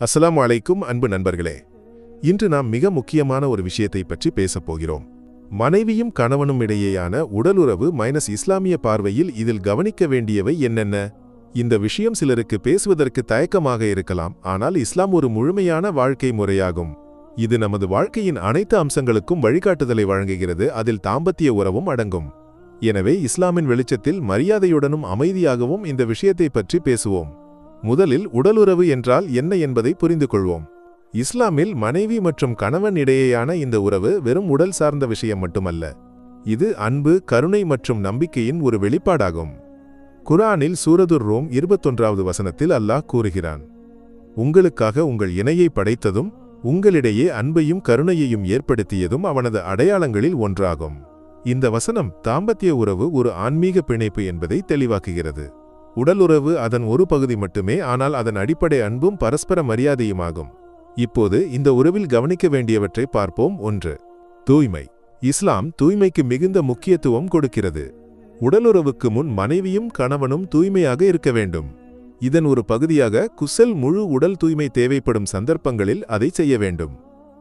அஸ்லாம் அலைக்கும் அன்பு நண்பர்களே. இன்று நாம் மிக முக்கியமான ஒரு விஷயத்தை பற்றி பேசப் போகிறோம். மனைவியும் கணவனும் இடையேயான உடலுறவு மைனஸ் இஸ்லாமிய பார்வையில் இதில் கவனிக்க வேண்டியவை என்னென்ன? இந்த விஷயம் சிலருக்கு பேசுவதற்கு தயக்கமாக இருக்கலாம் ஆனால் இஸ்லாம் ஒரு முழுமையான வாழ்க்கை முறையாகும். இது நமது வாழ்க்கையின் அனைத்து அம்சங்களுக்கும் வழிகாட்டுதலை வழங்குகிறது அதில் தாம்பத்திய உறவும் அடங்கும். எனவே இஸ்லாமின் வெளிச்சத்தில் மரியாதையுடனும் அமைதியாகவும் இந்த விஷயத்தை பற்றி பேசுவோம். முதலில் உடலுறவு என்றால் என்ன என்பதை புரிந்து கொள்வோம் இஸ்லாமில் மனைவி மற்றும் கணவன் இடையேயான இந்த உறவு வெறும் உடல் சார்ந்த விஷயம் மட்டுமல்ல. இது அன்பு கருணை மற்றும் நம்பிக்கையின் ஒரு வெளிப்பாடாகும். குரானில் சூரதுர் ரோம் இருபத்தொன்றாவது வசனத்தில் அல்லாஹ் கூறுகிறான் உங்களுக்காக உங்கள் இணையை படைத்ததும் உங்களிடையே அன்பையும் கருணையையும் ஏற்படுத்தியதும் அவனது அடையாளங்களில் ஒன்றாகும். இந்த வசனம் தாம்பத்திய உறவு ஒரு ஆன்மீக பிணைப்பு என்பதை தெளிவாக்குகிறது. உடலுறவு அதன் ஒரு பகுதி மட்டுமே ஆனால் அதன் அடிப்படை அன்பும் பரஸ்பர மரியாதையுமாகும். இப்போது இந்த உறவில் கவனிக்க வேண்டியவற்றை பார்ப்போம். ஒன்று தூய்மை. இஸ்லாம் தூய்மைக்கு மிகுந்த முக்கியத்துவம் கொடுக்கிறது. உடலுறவுக்கு முன் மனைவியும் கணவனும் தூய்மையாக இருக்க வேண்டும். இதன் ஒரு பகுதியாக குசல் முழு உடல் தூய்மை தேவைப்படும் சந்தர்ப்பங்களில் அதை செய்ய வேண்டும்.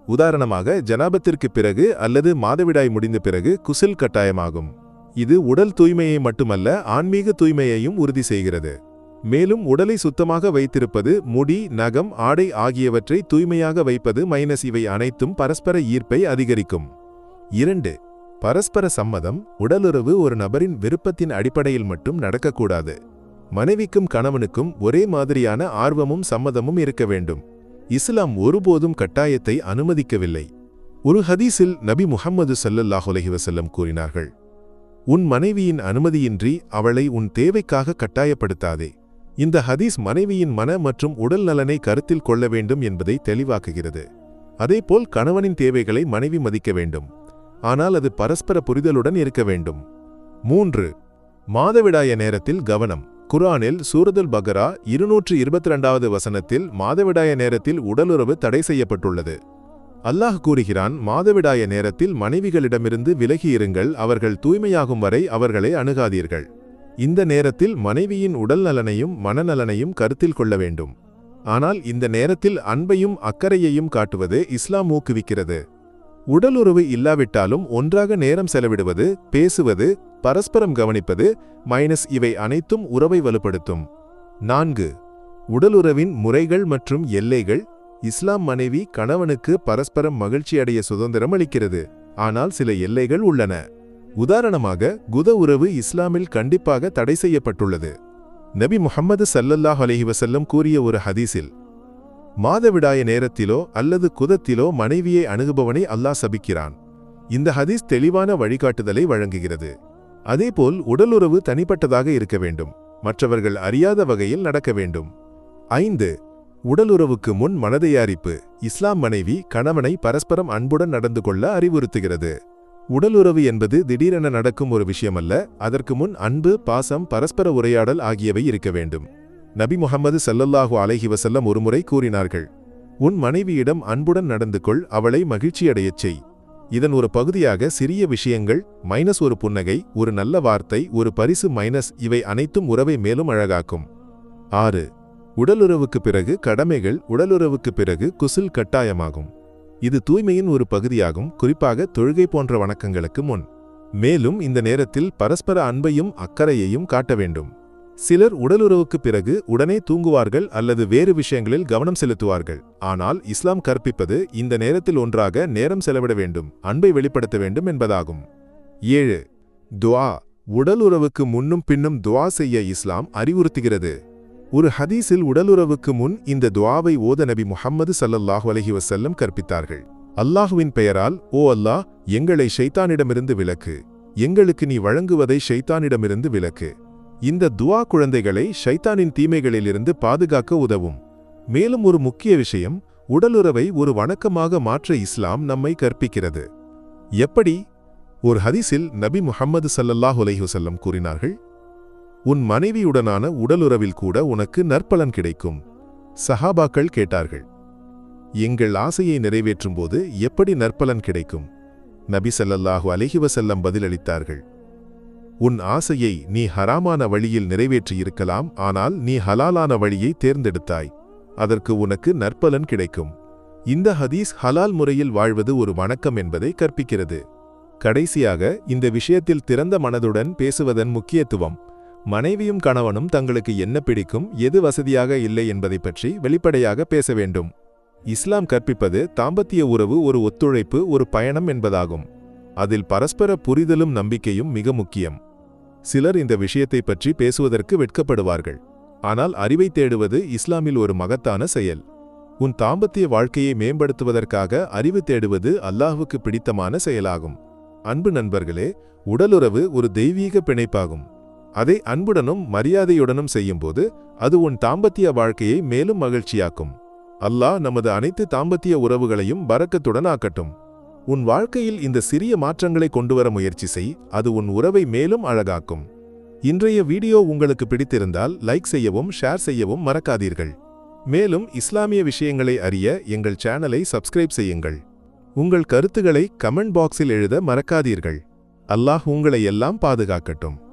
உதாரணமாக ஜனாபத்திற்கு பிறகு அல்லது மாதவிடாய் முடிந்த பிறகு குசில் கட்டாயமாகும். இது உடல் தூய்மையை மட்டுமல்ல ஆன்மீக தூய்மையையும் உறுதி செய்கிறது. மேலும் உடலை சுத்தமாக வைத்திருப்பது முடி நகம் ஆடை ஆகியவற்றை தூய்மையாக வைப்பது மைனஸ் இவை அனைத்தும் பரஸ்பர ஈர்ப்பை அதிகரிக்கும். இரண்டு பரஸ்பர சம்மதம் உடலுறவு ஒரு நபரின் விருப்பத்தின் அடிப்படையில் மட்டும் நடக்கக்கூடாது. மனைவிக்கும் கணவனுக்கும் ஒரே மாதிரியான ஆர்வமும் சம்மதமும் இருக்க வேண்டும். இஸ்லாம் ஒருபோதும் கட்டாயத்தை அனுமதிக்கவில்லை. ஒரு ஹதீஸில் நபி முஹம்மது சல்லல்லாஹுலஹி வசல்லம் கூறினார்கள் உன் மனைவியின் அனுமதியின்றி அவளை உன் தேவைக்காக கட்டாயப்படுத்தாதே. இந்த ஹதீஸ் மனைவியின் மன மற்றும் உடல் நலனை கருத்தில் கொள்ள வேண்டும் என்பதை தெளிவாக்குகிறது. அதேபோல் கணவனின் தேவைகளை மனைவி மதிக்க வேண்டும். ஆனால் அது பரஸ்பர புரிதலுடன் இருக்க வேண்டும். மூன்று. மாதவிடாய நேரத்தில் கவனம். குரானில் சூரதுல் பகரா இருநூற்று இருபத்தி ரெண்டாவது வசனத்தில் மாதவிடாய நேரத்தில் உடலுறவு தடை செய்யப்பட்டுள்ளது. அல்லாஹ் கூறுகிறான் மாதவிடாய நேரத்தில் மனைவிகளிடமிருந்து விலகியிருங்கள் அவர்கள் தூய்மையாகும் வரை அவர்களை அணுகாதீர்கள். இந்த நேரத்தில் மனைவியின் உடல் நலனையும் மனநலனையும் கருத்தில் கொள்ள வேண்டும். ஆனால் இந்த நேரத்தில் அன்பையும் அக்கறையையும் காட்டுவது இஸ்லாம் ஊக்குவிக்கிறது. உடலுறவு இல்லாவிட்டாலும் ஒன்றாக நேரம் செலவிடுவது பேசுவது பரஸ்பரம் கவனிப்பது மைனஸ் இவை அனைத்தும் உறவை வலுப்படுத்தும். நான்கு உடலுறவின் முறைகள் மற்றும் எல்லைகள் இஸ்லாம் மனைவி கணவனுக்கு பரஸ்பரம் மகிழ்ச்சியடைய சுதந்திரம் அளிக்கிறது. ஆனால் சில எல்லைகள் உள்ளன. உதாரணமாக குத உறவு இஸ்லாமில் கண்டிப்பாக தடை செய்யப்பட்டுள்ளது. நபி முஹம்மது சல்லல்லாஹ் அலைஹி கூறிய ஒரு ஹதீஸில் மாதவிடாய நேரத்திலோ அல்லது குதத்திலோ மனைவியை அணுகுபவனை அல்லாஹ் சபிக்கிறான். இந்த ஹதீஸ் தெளிவான வழிகாட்டுதலை வழங்குகிறது. அதேபோல் உடலுறவு தனிப்பட்டதாக இருக்க வேண்டும். மற்றவர்கள் அறியாத வகையில் நடக்க வேண்டும். ஐந்து உடலுறவுக்கு முன் மனதையாரிப்பு. இஸ்லாம் மனைவி கணவனை பரஸ்பரம் அன்புடன் நடந்து கொள்ள அறிவுறுத்துகிறது. உடலுறவு என்பது திடீரென நடக்கும் ஒரு விஷயமல்ல அதற்கு முன் அன்பு பாசம் பரஸ்பர உரையாடல் ஆகியவை இருக்க வேண்டும். நபி முகமது சல்லல்லாஹு அலைஹி வசல்லம் ஒருமுறை கூறினார்கள் உன் மனைவியிடம் அன்புடன் நடந்து கொள் அவளை மகிழ்ச்சியடையச் செய். இதன் ஒரு பகுதியாக சிறிய விஷயங்கள் மைனஸ் ஒரு புன்னகை ஒரு நல்ல வார்த்தை ஒரு பரிசு மைனஸ் இவை அனைத்தும் உறவை மேலும் அழகாக்கும். ஆறு உடலுறவுக்கு பிறகு கடமைகள் உடலுறவுக்கு பிறகு குசில் கட்டாயமாகும். இது தூய்மையின் ஒரு பகுதியாகும் குறிப்பாக தொழுகை போன்ற வணக்கங்களுக்கு முன். மேலும் இந்த நேரத்தில் பரஸ்பர அன்பையும் அக்கறையையும் காட்ட வேண்டும். சிலர் உடலுறவுக்கு பிறகு உடனே தூங்குவார்கள் அல்லது வேறு விஷயங்களில் கவனம் செலுத்துவார்கள். ஆனால் இஸ்லாம் கற்பிப்பது இந்த நேரத்தில் ஒன்றாக நேரம் செலவிட வேண்டும் அன்பை வெளிப்படுத்த வேண்டும் என்பதாகும். ஏழு. துவா உடலுறவுக்கு முன்னும் பின்னும் துவா செய்ய இஸ்லாம் அறிவுறுத்துகிறது. ஒரு ஹதீஸில் உடலுறவுக்கு முன் இந்த துவாவை ஓத நபி முஹம்மது சல்லல்லாஹு அலஹி வசல்லம் கற்பித்தார்கள். அல்லாஹுவின் பெயரால் ஓ அல்லாஹ் எங்களை ஷைத்தானிடமிருந்து விலக்கு. எங்களுக்கு நீ வழங்குவதை ஷைத்தானிடமிருந்து விலக்கு. இந்த துவா குழந்தைகளை ஷைத்தானின் தீமைகளிலிருந்து பாதுகாக்க உதவும். மேலும் ஒரு முக்கிய விஷயம் உடலுறவை ஒரு வணக்கமாக மாற்ற இஸ்லாம் நம்மை கற்பிக்கிறது. எப்படி? ஒரு ஹதீஸில் நபி முஹம்மது சல்லல்லாஹ் அலைஹி கூறினார்கள் உன் மனைவியுடனான உடலுறவில் கூட உனக்கு நற்பலன் கிடைக்கும். சஹாபாக்கள் கேட்டார்கள். எங்கள் ஆசையை நிறைவேற்றும்போது எப்படி நற்பலன் கிடைக்கும்? நபி சல்லல்லாஹு அலைஹி பதிலளித்தார்கள். உன் ஆசையை நீ ஹராமான வழியில் நிறைவேற்றியிருக்கலாம் ஆனால் நீ ஹலாலான வழியை தேர்ந்தெடுத்தாய். அதற்கு உனக்கு நற்பலன் கிடைக்கும். இந்த ஹதீஸ் ஹலால் முறையில் வாழ்வது ஒரு வணக்கம் என்பதை கற்பிக்கிறது. கடைசியாக இந்த விஷயத்தில் திறந்த மனதுடன் பேசுவதன் முக்கியத்துவம் மனைவியும் கணவனும் தங்களுக்கு என்ன பிடிக்கும் எது வசதியாக இல்லை என்பதை பற்றி வெளிப்படையாக பேச வேண்டும். இஸ்லாம் கற்பிப்பது தாம்பத்திய உறவு ஒரு ஒத்துழைப்பு ஒரு பயணம் என்பதாகும். அதில் பரஸ்பர புரிதலும் நம்பிக்கையும் மிக முக்கியம். சிலர் இந்த விஷயத்தை பற்றி பேசுவதற்கு வெட்கப்படுவார்கள். ஆனால் அறிவை தேடுவது இஸ்லாமில் ஒரு மகத்தான செயல். உன் தாம்பத்திய வாழ்க்கையை மேம்படுத்துவதற்காக அறிவு தேடுவது அல்லாஹுக்கு பிடித்தமான செயலாகும். அன்பு நண்பர்களே உடலுறவு ஒரு தெய்வீக பிணைப்பாகும். அதை அன்புடனும் மரியாதையுடனும் செய்யும்போது அது உன் தாம்பத்திய வாழ்க்கையை மேலும் மகிழ்ச்சியாக்கும். அல்லாஹ் நமது அனைத்து தாம்பத்திய உறவுகளையும் பறக்கத்துடன் ஆக்கட்டும். உன் வாழ்க்கையில் இந்த சிறிய மாற்றங்களை கொண்டுவர முயற்சி செய் அது உன் உறவை மேலும் அழகாக்கும். இன்றைய வீடியோ உங்களுக்கு பிடித்திருந்தால் லைக் செய்யவும் ஷேர் செய்யவும் மறக்காதீர்கள். மேலும் இஸ்லாமிய விஷயங்களை அறிய எங்கள் சேனலை சப்ஸ்கிரைப் செய்யுங்கள். உங்கள் கருத்துக்களை கமெண்ட் பாக்ஸில் எழுத மறக்காதீர்கள். அல்லாஹ் உங்களை எல்லாம் பாதுகாக்கட்டும்.